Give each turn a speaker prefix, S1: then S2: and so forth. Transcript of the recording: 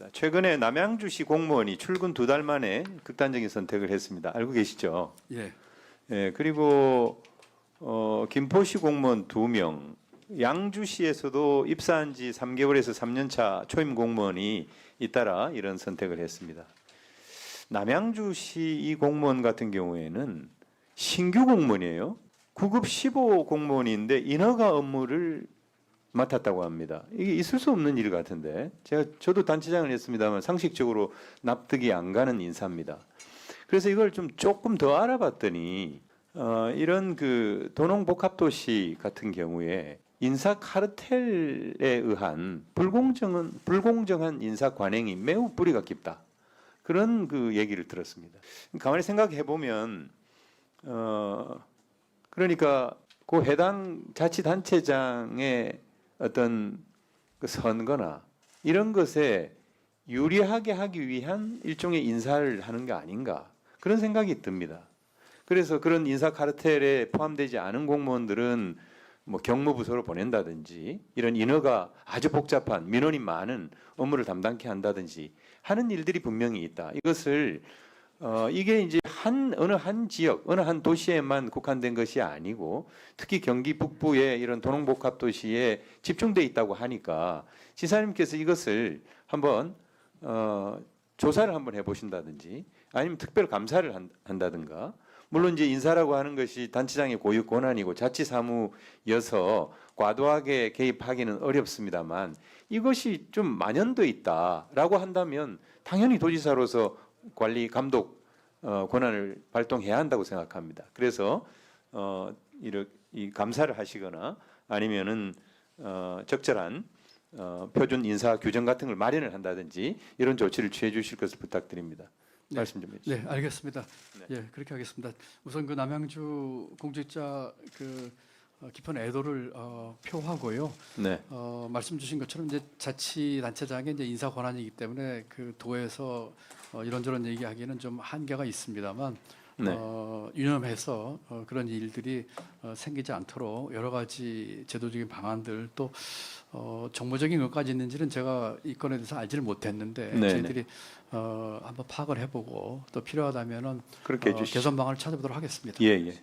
S1: 하겠습니다. 최근에 남양주시 공무원이 출근 두 달 만에 극단적인 선택을 했습니다. 알고 계시죠?
S2: 예.
S1: 예, 그리고 어, 김포시 공무원 두 명, 양주시에서도 입사한 지 3개월에서 3년 차 초임 공무원이 잇따라 이런 선택을 했습니다. 남양주시 이 공무원 같은 경우에는 신규 공무원이에요. 9급 15 공무원인데 인허가 업무를 맡았다고 합니다. 이게 있을 수 없는 일 같은데 제가 저도 단체장을 했습니다만 상식적으로 납득이 안 가는 인사입니다. 그래서 이걸 좀 조금 더 알아봤더니 어, 이런 그 도농복합도시 같은 경우에 인사 카르텔에 의한 불공정한 불공정한 인사 관행이 매우 뿌리가 깊다. 그런 그 얘기를 들었습니다. 가만히 생각해 보면 어 그러니까 그 해당 자치단체장의 어떤 그 선거나 이런 것에 유리하게 하기 위한 일종의 인사를 하는 게 아닌가 그런 생각이 듭니다. 그래서 그런 인사 카르텔에 포함되지 않은 공무원들은 뭐 경무부서로 보낸다든지 이런 인허가 아주 복잡한 민원이 많은 업무를 담당케 한다든지 하는 일들이 분명히 있다. 이것을 어 이게 이제 한 어느 한 지역 어느 한 도시에만 국한된 것이 아니고 특히 경기 북부의 이런 도농복합 도시에 집중돼 있다고 하니까 지사님께서 이것을 한번 어 조사를 한번 해보신다든지 아니면 특별 감사를 한, 한다든가 물론 이제 인사라고 하는 것이 단체장의 고유 권한이고 자치 사무여서 과도하게 개입하기는 어렵습니다만 이것이 좀 만연돼 있다라고 한다면 당연히 도지사로서 관리 감독 어, 권한을 발동해야 한다고 생각합니다. 그래서 어, 이렇게 이 감사를 하시거나 아니면은 어, 적절한 어, 표준 인사 규정 같은 걸 마련을 한다든지 이런 조치를 취해 주실 것을 부탁드립니다.
S2: 네.
S1: 말씀 좀 해주세요.
S2: 네, 알겠습니다.
S1: 네.
S2: 예, 그렇게 하겠습니다. 우선 그 남양주 공직자 그 어, 깊은 애도를 어, 표하고요.
S1: 네.
S2: 어, 말씀 주신 것처럼 이제 자치단체장의 이제 인사 권한이기 때문에 그 도에서 어, 이런저런 얘기하기는 좀 한계가 있습니다만
S1: 네.
S2: 어, 유념해서 어, 그런 일들이 어, 생기지 않도록 여러 가지 제도적인 방안들 또 어, 정보적인 것까지 있는지는 제가 이 건에 대해서 알지를 못했는데
S1: 네,
S2: 저희들이 어, 한번 파악을 해보고 또 필요하다면은
S1: 그렇게
S2: 어,
S1: 해주시죠.
S2: 개선 방안을 찾아보도록 하겠습니다.
S1: 예, 예.